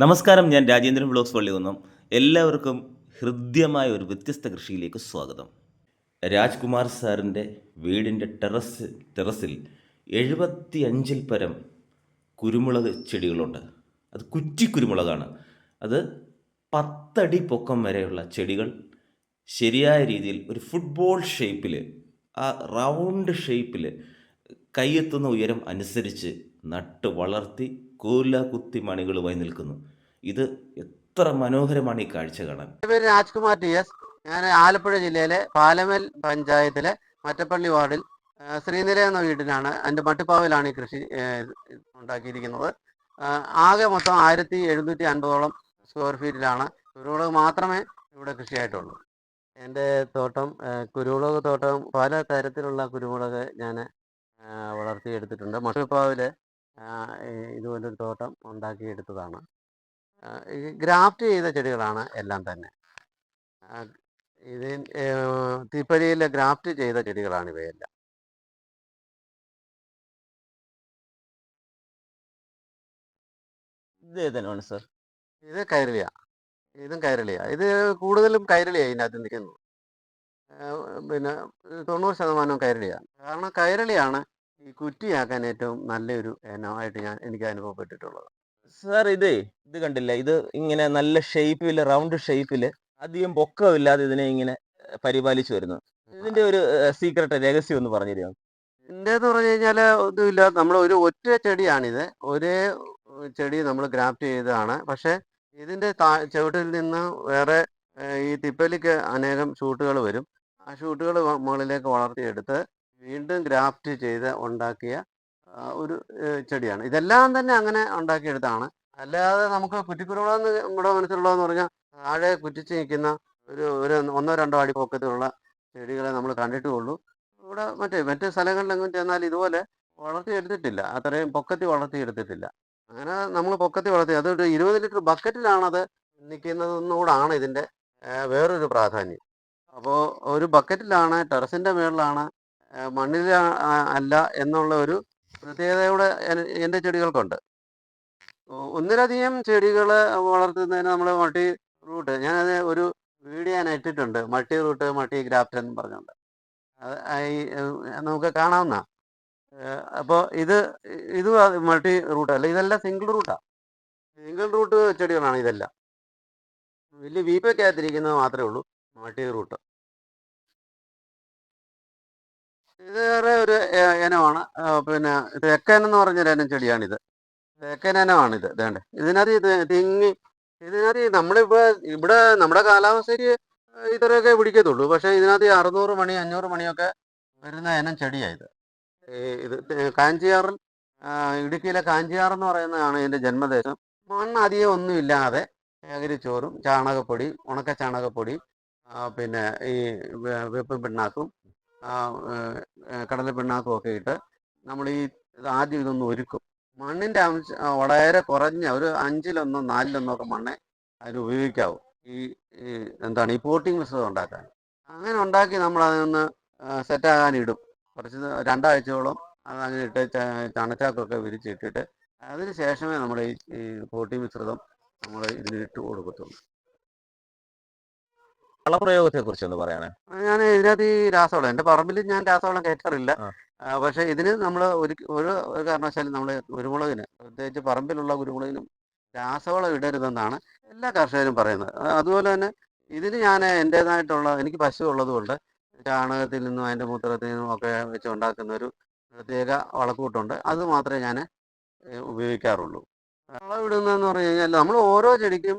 നമസ്കാരം ഞാൻ രാജേന്ദ്രൻ ബ്ലോഗ്സ് നിന്നും. എല്ലാവർക്കും ഹൃദ്യമായ ഒരു വ്യത്യസ്ത കൃഷിയിലേക്ക് സ്വാഗതം. രാജ്കുമാർ സാറിന്റെ വീടിന്റെ ടെറസ് ടെറസിൽ എഴുപത്തി അഞ്ചിൽ പരം കുരുമുളക് ചെടികളുണ്ട്. അത് കുറ്റി കുരുമുളകാണ്. അത് പത്തടി പൊക്കം വരെയുള്ള ചെടികൾ. ശരിയായ രീതിയിൽ ഒരു ഫുട്ബോൾ ഷേപ്പിൽ ആ റൗണ്ട് ഷേപ്പിൽ കൈയെത്തുന്ന ഉയരം അനുസരിച്ച് നട്ട് വളർത്തി കൂല കുത്തി മണികളുമായി നിൽക്കുന്നു. ഇത് എത്ര മനോഹരമാണ് ഈ കാഴ്ച കാണാൻ. പേര് രാജ്കുമാർ ടി എസ്. ഞാൻ ആലപ്പുഴ ജില്ലയിലെ പാലമൽ പഞ്ചായത്തിലെ മറ്റപ്പള്ളി വാർഡിൽ ശ്രീനിര എന്ന വീട്ടിലാണ് എന്റെ മട്ടുപ്പാവിലാണ് ഈ കൃഷി ഉണ്ടാക്കിയിരിക്കുന്നത്. ആകെ മൊത്തം ആയിരത്തി എഴുന്നൂറ്റി അൻപതോളം സ്ക്വയർ ഫീറ്റിലാണ് കുരുമുളക് മാത്രമേ ഇവിടെ കൃഷിയായിട്ടുള്ളൂ. എന്റെ തോട്ടം കുരുമുളക് തോട്ടം പല തരത്തിലുള്ള കുരുമുളക് ഞാൻ വളർത്തിയെടുത്തിട്ടുണ്ട്. മട്ടുപ്പാവിൽ ഇതുപോലൊരു തോട്ടം ഉണ്ടാക്കിയെടുത്തതാണ്. ഗ്രാഫ്റ്റ് ചെയ്ത ചെടികളാണ് എല്ലാം തന്നെ. ഇത് തീപ്പരിയിൽ ഗ്രാഫ്റ്റ് ചെയ്ത ചെടികളാണ് ഇവയെല്ലാം. ഇത് ഏതാണ് സർ? ഇത് കൈരളിയ. ഇതും കൈരളിയ. ഇത് കൂടുതലും കൈരളിയ ഇതിനകത്ത് നിൽക്കുന്നത്. ആ, പിന്നെ തൊണ്ണൂറ് ശതമാനവും കൈരളിയാണ് കാരണം കൈരളിയാണ് ഈ കുറ്റിയാക്കാൻ ഏറ്റവും നല്ലൊരു ഇനമായിട്ട് ഞാൻ എനിക്ക് അനുഭവപ്പെട്ടിട്ടുള്ളത്. സാർ ഇതേ ഇത് കണ്ടില്ല? ഇത് ഇങ്ങനെ നല്ല ഷേപ്പിൽ റൗണ്ട് ഷേപ്പിൽ അധികം പൊക്കമില്ലാതെ ഇതിനെ ഇങ്ങനെ പരിപാലിച്ചു വരുന്നു. ഇതിന്റെ ഒരു സീക്രട്ട് രഹസ്യം ഒന്ന് പറഞ്ഞു തരുമോ ഇതിന്റെന്ന് പറഞ്ഞു കഴിഞ്ഞാൽ ഒന്നുമില്ല. നമ്മൾ ഒരു ഒറ്റ ചെടിയാണിത്. ഒരേ ചെടി നമ്മൾ ഗ്രാഫ്റ്റ് ചെയ്തതാണ്. പക്ഷേ ഇതിന്റെ താ ചുവട്ടിൽ നിന്ന് വേറെ ഈ തിപ്പലിക്ക് അനേകം ഷൂട്ടുകൾ വരും. ആ ഷൂട്ടുകൾ മുകളിലേക്ക് വളർത്തിയെടുത്ത് വീണ്ടും ഗ്രാഫ്റ്റ് ചെയ്ത് ഉണ്ടാക്കിയ ഒരു ചെടിയാണ്. ഇതെല്ലാം തന്നെ അങ്ങനെ ഉണ്ടാക്കിയെടുത്താണ് അല്ലാതെ നമുക്ക് കുറ്റിക്കുരുളെന്ന് നമ്മുടെ മനസ്സിലുള്ളതെന്ന് പറഞ്ഞാൽ താഴെ കുറ്റിച്ച് നിൽക്കുന്ന ഒരു ഒരു ഒന്നോ രണ്ടോ അടി പൊക്കത്തിലുള്ള ചെടികളെ നമ്മൾ കണ്ടിട്ടുള്ളൂ ഇവിടെ മറ്റേ മറ്റ് സ്ഥലങ്ങളിലെങ്കിലും ചെന്നാൽ ഇതുപോലെ വളർത്തിയെടുത്തിട്ടില്ല. അത്രയും പൊക്കത്തി വളർത്തിയെടുത്തിട്ടില്ല. അങ്ങനെ നമ്മൾ പൊക്കത്തി വളർത്തി അതൊരു ഇരുപത് ലിറ്റർ ബക്കറ്റിലാണത് നിൽക്കുന്നതെന്നുകൂടാണ് ഇതിന്റെ വേറൊരു പ്രാധാന്യം. അപ്പോൾ ഒരു ബക്കറ്റിലാണ് ടെറസിന്റെ മുകളിലാണ് മണ്ണിൽ അല്ല എന്നുള്ള ഒരു പ്രത്യേകതയുടെ എൻ- എന്റെ ചെടികൾക്കുണ്ട്. ഒന്നിലധികം ചെടികൾ വളർത്തുന്നതിന് നമ്മൾ മൾട്ടി റൂട്ട് ഞാനത് ഒരു വീഡിയോ ഞാൻ ഇട്ടിട്ടുണ്ട്. മൾട്ടി റൂട്ട് മട്ടി ഗ്രാഫ്റ്റ് എന്ന് പറഞ്ഞുകൊണ്ട്. നമുക്ക് കാണാവുന്ന അപ്പോൾ ഇത് ഇത് മൾട്ടി റൂട്ട് അല്ല ഇതെല്ലാം സിംഗിൾ റൂട്ടാണ് സിംഗിൾ റൂട്ട് ചെടികളാണ് ഇതെല്ലാം. വലിയ വീപ്പൊക്കെ വീപ്പയ്ക്കകത്തിരിക്കുന്നത് മാത്രമേ ഉള്ളൂ മൾട്ടി റൂട്ട്. ഇത് വേറെ ഒരു ഇനമാണ്. പിന്നെ തേക്കൻ എന്ന് പറഞ്ഞൊരു ഇനം ചെടിയാണിത്. തേക്കൻ ഇനമാണിത്. ഇതേണ്ട. ഇതിനകത്ത് ഇത് തിങ്ങി ഇതിനകത്ത് നമ്മളിപ്പോ ഇവിടെ നമ്മുടെ കാലാവസ്ഥയ്ക്ക് ഇത്രയൊക്കെ പിടിക്കത്തുള്ളൂ. പക്ഷേ ഇതിനകത്ത് അറുന്നൂറ് മണി അഞ്ഞൂറ് മണിയൊക്കെ വരുന്ന ഇനം ചെടിയായത് ഇത്. ഇത് കാഞ്ചിയാറിൽ ഇടുക്കിയിലെ കാഞ്ചിയാർ എന്ന് പറയുന്നതാണ് ഇതിന്റെ ജന്മദേശം. മണ്ണ് അധികം ഒന്നുമില്ലാതെ ചകിരിച്ചോറും ചാണകപ്പൊടി ഉണക്ക ചാണകപ്പൊടി പിന്നെ ഈ വെ- വേപ്പിൻ പിണ്ണാക്കും ആ, കടല പിണ്ണാക്കും ഒക്കെ ഇട്ട് നമ്മൾ ഈ ആദ്യം ഇതൊന്ന് ഒരുക്കും. മണ്ണിന്റെ അംശം വളരെ കുറഞ്ഞ ഒരു അഞ്ചിലൊന്നോ നാലിലൊന്നോ ഒക്കെ മണ്ണെ അതിന് ഉപയോഗിക്കാവൂ. ഈ എന്താണ് ഈ പോട്ടിംഗ് മിശ്രിതം ഉണ്ടാക്കാൻ. അങ്ങനെ ഉണ്ടാക്കി നമ്മൾ അതിനൊന്ന് സെറ്റാകാൻ ഇടും കുറച്ച് രണ്ടാഴ്ചയോളം അത് അങ്ങനെ ഇട്ട് ചണച്ചാക്കൊക്കെ വിരിച്ചിട്ടിട്ട് അതിന് ശേഷമേ നമ്മൾ ഈ പോട്ടിംഗ് പോട്ടി മിശ്രിതം നമ്മൾ ഇതിന് ഇട്ട് കൊടുക്കത്തുള്ളൂ. വളപ്രയോഗത്തെ കുറിച്ച് ഒന്ന് പറയാനാ ഞാൻ ഇതിനകത്ത് ഈ രാസവളം എന്റെ പറമ്പിൽ ഞാൻ രാസവളം കയറ്റാറില്ല. പക്ഷേ ഇതിന് നമ്മൾ ഒരു ഒരു കാരണവശാലും നമ്മൾ കുരുമുളകിന് പ്രത്യേകിച്ച് പറമ്പിലുള്ള കുരുമുളകിനും രാസവളം ഇടരുതെന്നാണ് എല്ലാ കർഷകരും പറയുന്നത്. അതുപോലെ തന്നെ ഇതിന് ഞാൻ എന്റേതായിട്ടുള്ള എനിക്ക് പശു ഉള്ളതുകൊണ്ട് ചാണകത്തിൽ നിന്നും അതിന്റെ മൂത്രത്തിൽ നിന്നും ഒക്കെ വെച്ച് ഉണ്ടാക്കുന്ന ഒരു പ്രത്യേക വളക്കൂട്ടുണ്ട്. അത് മാത്രമേ ഞാൻ ഉപയോഗിക്കാറുള്ളൂ. വളവിടുന്നതെന്ന് പറഞ്ഞു കഴിഞ്ഞാൽ നമ്മൾ ഓരോ ചെടിക്കും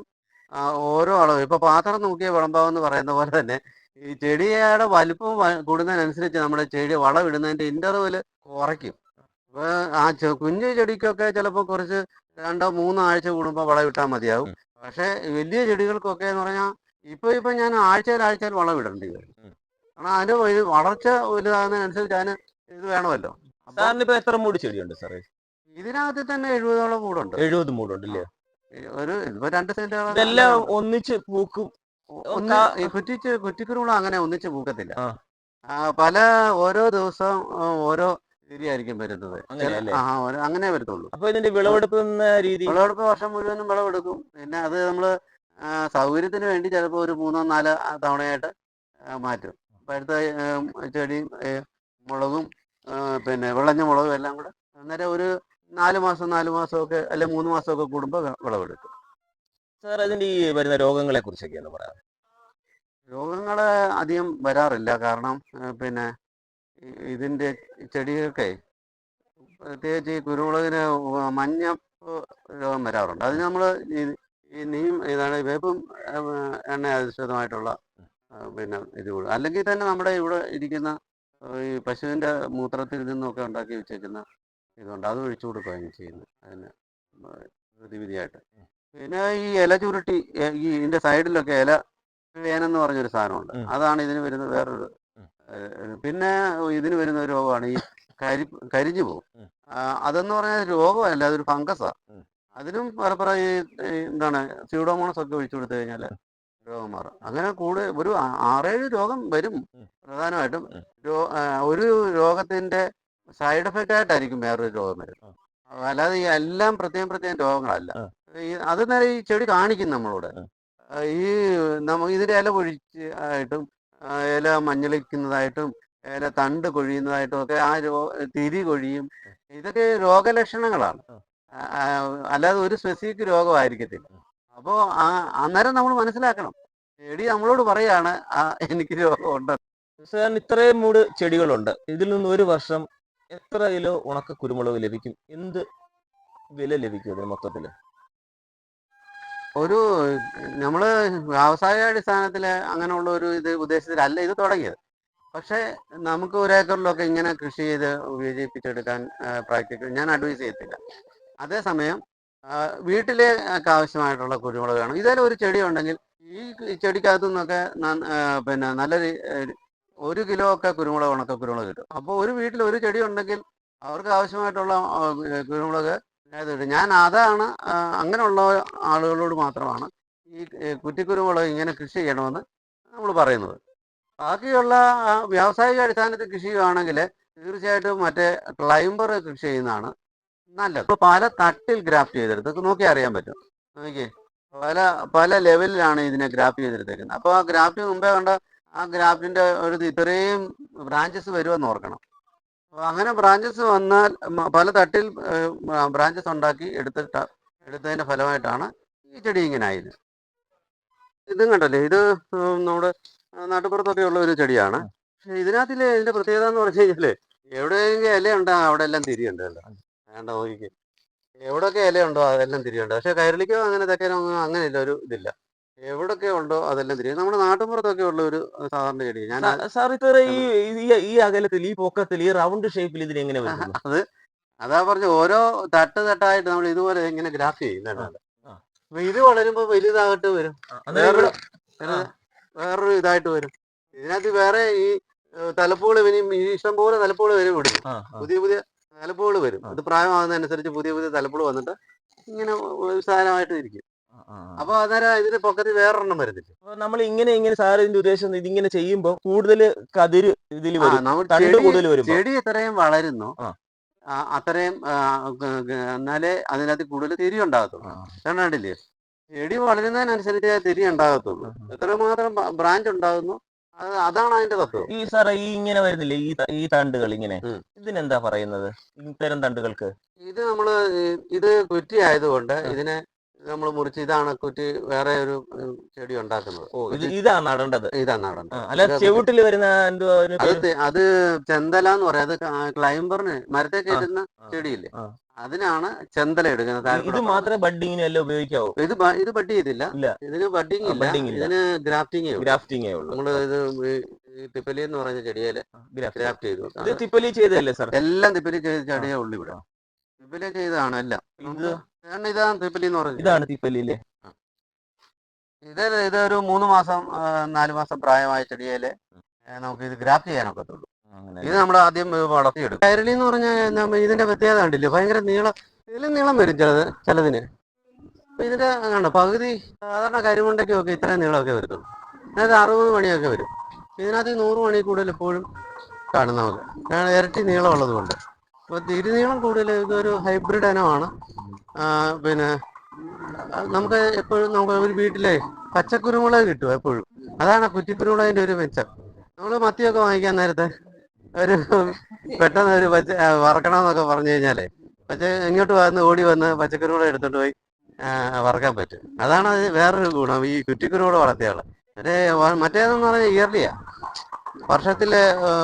ഓരോ അളവ്. ഇപ്പൊ പാത്രം നോക്കിയ വിളമ്പാവെന്ന് പറയുന്ന പോലെ തന്നെ ഈ ചെടിയുടെ വലിപ്പം കൂടുന്നതിനനുസരിച്ച് നമ്മുടെ ചെടി വളം ഇടുന്നതിന്റെ ഇന്റർവെൽ കുറയ്ക്കും. അപ്പൊ ആ കുഞ്ഞു ചെടിക്കൊക്കെ ചിലപ്പോൾ കുറച്ച് രണ്ടോ മൂന്നോ ആഴ്ച കൂടുമ്പോൾ വളം ഇട്ടാൽ മതിയാവും. പക്ഷെ വലിയ ചെടികൾക്കൊക്കെ എന്ന് പറഞ്ഞാൽ ഇപ്പൊ ഇപ്പൊ ഞാൻ ആഴ്ചയിൽ ആഴ്ചയിൽ വളം ഇടേണ്ടി വരും. കാരണം അതിന് ഒരു വളർച്ച വലുതാകുന്നതിനനുസരിച്ച് അതിന് ഇത് വേണമല്ലോ. സാറിന് ഇപ്പൊ എത്ര മൂടി ചെടിയുണ്ട് സാറേ? ഇതിനകത്ത് തന്നെ എഴുപതോളം മൂടുണ്ട്. എഴുപത് മൂടുണ്ട് ഇല്ലേ ഒരു ഇതിപ്പോ രണ്ട് ഇതെല്ലാം ഒന്നിച്ച് പൂക്കും. ഒന്ന് കുറ്റിച്ച് കുറ്റിക്കുരുമുള അങ്ങനെ ഒന്നിച്ച് പൂക്കത്തില്ല. പല ഓരോ ദിവസം ഓരോ രീതിയായിരിക്കും വരുന്നത്? ആ അങ്ങനെ വരത്തുള്ളൂ. അപ്പൊ ഇതിന്റെ വിളവെടുക്കുന്ന രീതി? വിളവെടുപ്പ് വർഷം മുഴുവനും വിളവെടുക്കും. പിന്നെ അത് നമ്മൾ സൗകര്യത്തിന് വേണ്ടി ചിലപ്പോൾ ഒരു മൂന്നോ നാലോ തവണയായിട്ട് മാറ്റും. പഴുത്ത അടുത്ത ചെടിയും മുളകും പിന്നെ വിളഞ്ഞ മുളകും എല്ലാം കൂടെ അന്നേരം ഒരു നാല് മാസം നാല് മാസമൊക്കെ അല്ലെ മൂന്ന് മാസമൊക്കെ കൂടുമ്പോൾ വിളവെടുക്കും. സാർ അതിന്റെ ഈ വരുന്ന രോഗങ്ങളെ കുറിച്ചൊക്കെ ഒന്ന് പറയാം? രോഗങ്ങൾ അധികം വരാറില്ല. കാരണം പിന്നെ ഇതിന്റെ ഇതിന്റെ ചെടികൾക്ക് പ്രത്യേകിച്ച് ഈ കുരുമുളകിന് മഞ്ഞ രോഗം വരാറുണ്ട്. അതിന് നമ്മൾ ഈ നീം ഇതാണ് വേപ്പും എണ്ണ അധിഷ്ഠിതമായിട്ടുള്ള പിന്നെ ഇത് കൂടും. അല്ലെങ്കിൽ തന്നെ നമ്മുടെ ഇവിടെ ഇരിക്കുന്ന ഈ പശുവിന്റെ മൂത്രത്തിൽ നിന്നൊക്കെ ഉണ്ടാക്കി വെച്ചേക്കുന്ന ഇതുണ്ട് അത് ഒഴിച്ചു കൊടുക്കുകയാണ് ചെയ്യുന്നത് അതിന് പ്രതിവിധിയായിട്ട് പിന്നെ ഈ ഇല ചുരുട്ടി ഈ ഇതിന്റെ സൈഡിലൊക്കെ ഇല വേനെന്ന് പറഞ്ഞൊരു സാധനമുണ്ട്. അതാണ് ഇതിന് വരുന്ന വേറൊരു പിന്നെ ഇതിന് വരുന്ന ഒരു രോഗമാണ് ഈ കരി കരിഞ്ഞു പോകും. അതെന്ന് പറഞ്ഞാൽ രോഗമല്ല അതൊരു ഫംഗസാ. അതിനും പലപ്പുറം ഈ എന്താണ് സ്യൂഡോമോണസ് ഒക്കെ ഒഴിച്ചു കൊടുത്തു കഴിഞ്ഞാൽ രോഗം മാറും. അങ്ങനെ കൂടെ ഒരു ആറേഴ് രോഗം വരും. പ്രധാനമായിട്ടും. ഒരു രോഗത്തിന്റെ സൈഡ് എഫക്റ്റ് ആയിട്ടായിരിക്കും വേറൊരു രോഗം വരുന്നത്. അല്ലാതെ ഈ എല്ലാം പ്രത്യേകം പ്രത്യേകം രോഗങ്ങളല്ല. ഈ അത് നേരെ ഈ ചെടി കാണിക്കും നമ്മളോട്. ഈ നമ്മ ഇതിന്റെ ഇല പൊഴിച്ച് ആയിട്ടും ഇല മഞ്ഞളിക്കുന്നതായിട്ടും ഇല തണ്ട് കൊഴിയുന്നതായിട്ടും ഒക്കെ ആ രോ തിരി കൊഴിയും. ഇതൊക്കെ രോഗലക്ഷണങ്ങളാണ്. അല്ലാതെ ഒരു സ്പെസിഫിക് രോഗമായിരിക്കത്തില്ല. അപ്പോൾ ആ അന്നേരം നമ്മൾ മനസ്സിലാക്കണം. ചെടി നമ്മളോട് പറയാണ് ആ എനിക്ക് രോഗമുണ്ട് സാറിന് ഇത്രയും മൂട് ചെടികളുണ്ട്. ഇതിൽ നിന്ന് ഒരു വർഷം എത്ര കിലോ ഉണക്ക കുരുമുളക് ലഭിക്കും? എന്ത് വില ലഭിക്കും ഇതിന് മൊത്തത്തിൽ? ഒരു നമ്മൾ വ്യാവസായികാടിസ്ഥാനത്തിൽ അങ്ങനെയുള്ള ഒരു ഇത് ഉദ്ദേശത്തിലല്ല ഇത് തുടങ്ങിയത്. പക്ഷെ നമുക്ക് ഒരു ഏക്കറിലൊക്കെ ഇങ്ങനെ കൃഷി ചെയ്ത് വിജയിപ്പിച്ചെടുക്കാൻ പ്രാക്ടിക്കൽ ഞാൻ അഡ്വൈസ് ചെയ്യത്തില്ല. അതേസമയം വീട്ടിലെ ആവശ്യമായിട്ടുള്ള കുരുമുളകാണ്. ഇതേലും ഒരു ചെടി ഉണ്ടെങ്കിൽ ഈ ചെടിക്കകത്തു നിന്നൊക്കെ പിന്നെ നല്ല ഒരു കിലോ ഒക്കെ കുരുമുളക് ഉണക്ക കുരുമുളക് കിട്ടും. അപ്പോൾ ഒരു വീട്ടിൽ ഒരു ചെടി ഉണ്ടെങ്കിൽ അവർക്ക് ആവശ്യമായിട്ടുള്ള കുരുമുളക്. ഞാൻ അതാണ് അങ്ങനെയുള്ള ആളുകളോട് മാത്രമാണ് ഈ കുറ്റി കുറ്റിക്കുരുമുളക് ഇങ്ങനെ കൃഷി ചെയ്യണമെന്ന് നമ്മൾ പറയുന്നത്. ബാക്കിയുള്ള വ്യാവസായിക അടിസ്ഥാനത്തിൽ കൃഷി ചെയ്യുകയാണെങ്കിൽ തീർച്ചയായിട്ടും മറ്റേ ക്ലൈംബർ കൃഷി ചെയ്യുന്നതാണ് നല്ലത്. പല തട്ടിൽ ഗ്രാഫ്റ്റ് ചെയ്തെടുത്ത് നോക്കി അറിയാൻ പറ്റും. നോക്കിയേ പല പല ലെവലിലാണ് ഇതിനെ ഗ്രാഫ്റ്റ് ചെയ്തെടുത്തേക്കുന്നത്. അപ്പോൾ ആ ഗ്രാഫ്റ്റ് മുമ്പേ കണ്ട ആ ഗ്രാഫ്റ്റിന്റെ ഒരു ഇത് ഇത്രയും ബ്രാഞ്ചസ് വരുമെന്ന് ഓർക്കണം. അങ്ങനെ ബ്രാഞ്ചസ് വന്നാൽ പല തട്ടിൽ ബ്രാഞ്ചസ് ഉണ്ടാക്കി എടുത്തിട്ട എടുത്തതിന്റെ ഫലമായിട്ടാണ് ഈ ചെടി ഇങ്ങനെ ആയത്. ഇതും കണ്ടല്ലേ? ഇത് നമ്മുടെ നാട്ടുപുറത്തൊക്കെ ഉള്ള ഒരു ചെടിയാണ്. പക്ഷെ ഇതിനകത്തിലെ ഇതിന്റെ പ്രത്യേകത എന്ന് പറഞ്ഞു കഴിഞ്ഞാൽ എവിടെയെങ്കിലും ഇലയുണ്ടോ അവിടെ എല്ലാം തിരിയുണ്ട് കണ്ടോ വേണ്ട നോക്കിക്ക്. എവിടെയൊക്കെ ഇലയുണ്ടോ അതെല്ലാം തിരിയുണ്ട്. പക്ഷെ കയറിലേക്കോ അങ്ങനെ തെക്കനോ അങ്ങനെ ഇല്ല ഒരു ഇതില്ല. എവിടൊക്കെ ഉണ്ടോ അതെല്ലാം തിരിയും. നമ്മുടെ നാട്ടുമ്പുറത്തൊക്കെ ഉള്ള ഒരു സാധാരണ ചെടി ഞാൻ സാർ ഇത്ര ഈ ഈ- അകലത്തിൽ ഈ പൊക്കത്തിൽ ഈ റൗണ്ട് ഷേപ്പിൽ ഇതിൽ എങ്ങനെ അത് അതാ പറഞ്ഞ ഓരോ തട്ട് തട്ടായിട്ട് നമ്മൾ ഇതുപോലെ ഇങ്ങനെ ഗ്രാഫ് ചെയ്യുന്നുണ്ട് അപ്പൊ ഇത് വളരുമ്പോ വലുതായിട്ട് വരും. വേറൊരു വേറൊരു ഇതായിട്ട് വരും. ഇതിനകത്ത് വേറെ ഈ തലപ്പുകൾ ഇനിയും ഈ ഇഷ്ടം പോലെ തലപ്പുകൾ വരും ഇവിടെ. പുതിയ പുതിയ തലപ്പുകൾ വരും. അത് പ്രായമാകുന്നതനുസരിച്ച് പുതിയ പുതിയ തലപ്പുകൾ വന്നിട്ട് ഇങ്ങനെ സാധനമായിട്ട് ഇരിക്കും. അപ്പൊ അന്നേരം ഇതിന് പൊക്കത്തിൽ വേറൊരെണ്ണം വരുന്നില്ല? അപ്പൊ നമ്മൾ ഇങ്ങനെ ഇങ്ങനെ സാറിന്റെ ഉദ്ദേശം ഇതിങ്ങനെ ചെയ്യുമ്പോൾ കൂടുതൽ കതിര് ഇതിൽ കൂടുതൽ വരും. തണ്ട് ചെടി കൂടുതൽ വരും ചെടി എത്രയും വളരുന്നു. അത്രയും എന്നാലേ അതിനകത്ത് കൂടുതൽ തിരി ഉണ്ടാകത്തുള്ളൂ. കണ്ടില്ലേ? ചെടി വളരുന്നതിനനുസരിച്ച് തിരി ഉണ്ടാകത്തുള്ളൂ. എത്രമാത്രം ബ്രാഞ്ച് ഉണ്ടാകുന്നു അതാണ് അതിന്റെ തത്വം. ഈ സാറേ ഈ ഇങ്ങനെ വരുന്നില്ലേ? ഈ ഈ തണ്ടുകൾ ഇങ്ങനെ. ഇതിനെന്താ പറയുന്നത്? ഇത്തരം തണ്ടുകൾക്ക്? ഇത് നമ്മൾ ഇത് കുറ്റി ആയതുകൊണ്ട് ഇതിനെ നമ്മൾ മുറിച്ച് ഇതാണ് കുറ്റി വേറെ ഒരു ചെടി ഉണ്ടാക്കുന്നത്. ഓ ഇത് ഇതാ നടേണ്ടത്. ഇതാണ് ആ, നടേണ്ടത് അല്ല ചെവിട്ടിൽ വരുന്ന അത് അത് ചെന്തല എന്ന് പറയാം. അത് ക്ലൈംബറിന് മരത്തെ കയറ്റുന്ന. ചെടിയില്ലേ? അതിനാണ് ചെന്തല എടുക്കുന്നത് ഇത് മാത്രമേ ബഡ്ഡിങ്ങിനും എല്ലാം ഉപയോഗിക്കാവൂ? ഇത് ഇത് ബഡ് ചെയ്തില്ല. ഇതിന് ബഡിങ് ഇല്ല. ഇതിന് ഗ്രാഫ്റ്റിംഗ് ഗ്രാഫ്റ്റിംഗ് നമ്മൾ ഇത് തിപ്പലി എന്ന് പറയുന്ന ചെടിയിൽ ഗ്രാഫ്റ്റ് ചെയ്തു. ഇത് തിപ്പലി ചെയ്തല്ലേ സാർ എല്ലാം തിപ്പലി ചെയ്ത ചെടിയേ ഉള്ളു ഇവിടെ. തിപ്പലി ചെയ്തതാണ് എല്ലാം. ഇത് ഇതാണ് തീപ്പല്ലി എന്ന് പറഞ്ഞത് ഇതാണ് അല്ലേ ഇത് ഇതൊരു മൂന്ന് മാസം നാല് മാസം പ്രായമായ ചെടിയൽ നമുക്ക് ഇത് ഗ്രാഫ് ചെയ്യാനൊക്കത്തുള്ളൂ ഇത് നമ്മൾ ആദ്യം വളർത്തിയെടുക്കും. കയറലി എന്ന് പറഞ്ഞാൽ ഇതിന്റെ പ്രത്യേകത കണ്ടില്ലേ? ഭയങ്കര നീളം ഇതിലും നീളം വരും ചിലത് ചിലതിന്. അപ്പൊ ഇതിന്റെ കണ്ടോ പകുതി സാധാരണ കരിമണ്ടയ്ക്കൊക്കെ ഇത്രയും നീളമൊക്കെ വരുത്തുള്ളൂ. അതായത് അറുപത് മണിയൊക്കെ വരും. ഇതിനകത്ത് നൂറ് മണി കൂടുതൽ എപ്പോഴും കാണും നമുക്ക്. ഇരട്ടി നീളമുള്ളത് കൊണ്ട് അപ്പോൾ തിരുനീളം കൂടുതൽ ഇതൊരു ഹൈബ്രിഡ് ഇനമാണ്. പിന്നെ നമുക്ക് എപ്പോഴും നമുക്ക് ഒരു വീട്ടിലെ പച്ചക്കുരുമുളക് കിട്ടും എപ്പോഴും. അതാണ് കുറ്റിക്കുരുമുളകിന്റെ ഒരു മെച്ചം. നമ്മൾ മത്തിയൊക്കെ വാങ്ങിക്കാൻ നേരത്തെ ഒരു പെട്ടെന്ന് ഒരു പച്ച വറക്കണമെന്നൊക്കെ പറഞ്ഞു കഴിഞ്ഞാലേ പച്ച ഇങ്ങോട്ട് വന്ന് ഓടി വന്ന് പച്ചക്കുരുമുളക് എടുത്തോണ്ട് പോയി വറക്കാൻ പറ്റും. അതാണ് അത് വേറൊരു ഗുണം ഈ കുറ്റിക്കുരുമുളക് വളർത്തിയാൾ മറ്റേ മറ്റേതെന്ന് പറഞ്ഞാൽ ഇയർലിയാ. വർഷത്തിൽ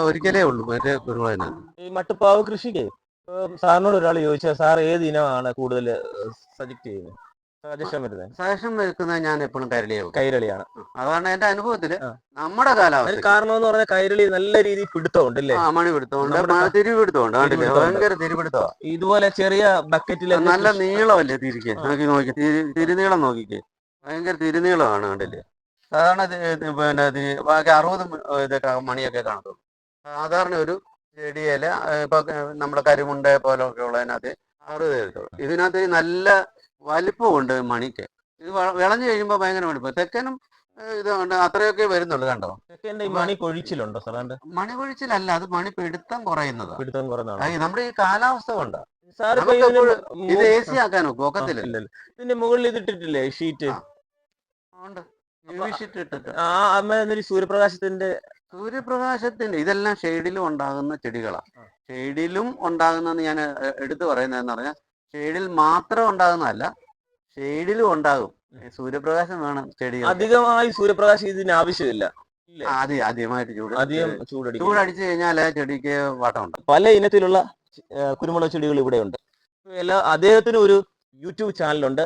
ഒരിക്കലേ ഉള്ളൂ മറ്റേ കുരുമുളകിന്. ഈ മട്ടുപ്പാവ് കൃഷിക്ക് സാറിനോട് ഒരാൾ ചോദിച്ചാൽ സാർ ഏത് ഇനമാണ് കൂടുതൽ സജക്ട് ചെയ്യുന്നത് സജഷൻ വരുന്നത് വെക്കുന്നത് ഞാൻ എപ്പോഴും കരളിയേ ഉള്ളൂ കൈരളിയാണ് അതാണ് എന്റെ അനുഭവത്തിൽ. നമ്മുടെ കാലാവസ്ഥ. കാരണം എന്ന് പറഞ്ഞാൽ കൈരളി നല്ല രീതിയിൽ പിടുത്തമുണ്ട്. അല്ലേ മണി പിടുത്തമുണ്ട് തിരിപിടുത്തമുണ്ട്. ഭയങ്കര തിരിപിടുത്തമാ. ഇതുപോലെ ചെറിയ ബക്കറ്റിൽ നല്ല നീളമല്ലേ തിരിക്ക്? നോക്കി നോക്കി. തിരി- തിരുനീളം നോക്കിക്കേ. ഭയങ്കര തിരുനീളമാണ് കണ്ടില്ലേ? സാധാരണ പിന്നെ ബാക്കി അറുപത് ഇതൊക്കെ മണിയൊക്കെ കാണത്തുള്ളൂ. സാധാരണ ഒരു ചെടിയില ഇപ്പൊ നമ്മുടെ കരിമുണ്ട പോലൊക്കെ ഉള്ളതിനകത്ത് ആറ് തരത്തുള്ളൂ ഇതിനകത്ത് നല്ല വലിപ്പമുണ്ട് മണിക്ക്. ഇത് വിളഞ്ഞു കഴിയുമ്പോൾ ഭയങ്കര വലിപ്പം. തെക്കനും ഇതുകൊണ്ട് അത്രയൊക്കെ വരുന്നുള്ളൂ കണ്ടോ? തെക്കന്റെ ഈ മണി കൊഴിച്ചിലുണ്ടോ സാർ അതിന്റെ മണി കൊഴിച്ചിലല്ല അത് മണി പിടുത്തം കുറയുന്നത്. പിടുത്തം നമ്മുടെ ഈ കാലാവസ്ഥ കൊണ്ടാ. ഇത് എ സി ആക്കാൻ ഒക്കും ഒക്കത്തില്ല ഇതിന്റെ മുകളിൽ ഇത് ഇട്ടിട്ടില്ലേ ഷീറ്റ്. ഉണ്ട്. ഷീറ്റ് ഇട്ടിട്ട്. ആ അമ്മ സൂര്യപ്രകാശത്തിന്റെ സൂര്യപ്രകാശത്തിന്റെ ഇതെല്ലാം ഷെയ്ഡിലും ഉണ്ടാകുന്ന ചെടികളാണ്. ഷെയ്ഡിലും ഉണ്ടാകുന്നെന്ന് ഞാൻ എടുത്തു പറയുന്നതെന്ന് പറഞ്ഞാൽ ഷെയ്ഡിൽ മാത്രം ഉണ്ടാകുന്നതല്ല ഷെയ്ഡിലും ഉണ്ടാകും. സൂര്യപ്രകാശം വേണം ചെടികൾ അധികമായി സൂര്യപ്രകാശം ഇതിന് ആവശ്യമില്ല. അതെ ആദ്യമായിട്ട് ചൂട് അധികം ചൂടടിക്കും. ചൂടടിച്ചു കഴിഞ്ഞാൽ ചെടിക്ക് വട്ടമുണ്ട്. പല ഇനത്തിലുള്ള കുരുമുളക് ചെടികൾ ഇവിടെയുണ്ട്. എല്ലാ അദ്ദേഹത്തിന് ഒരു യൂട്യൂബ് ചാനലുണ്ട്.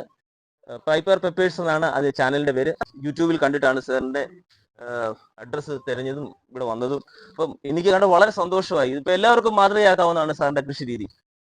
പൈപ്പർ പെപ്പേഴ്സ് എന്നാണ് അത് ചാനലിന്റെ പേര്. യൂട്യൂബിൽ കണ്ടിട്ടാണ് സാറിന്റെ അഡ്രസ്സ് തിരഞ്ഞതും ഇവിടെ വന്നതും. അപ്പം എനിക്ക് കണ്ട് വളരെ സന്തോഷമായി. ഇപ്പൊ എല്ലാവർക്കും മാതൃകയാക്കാവുന്നതാണ് സാറിന്റെ കൃഷി രീതി.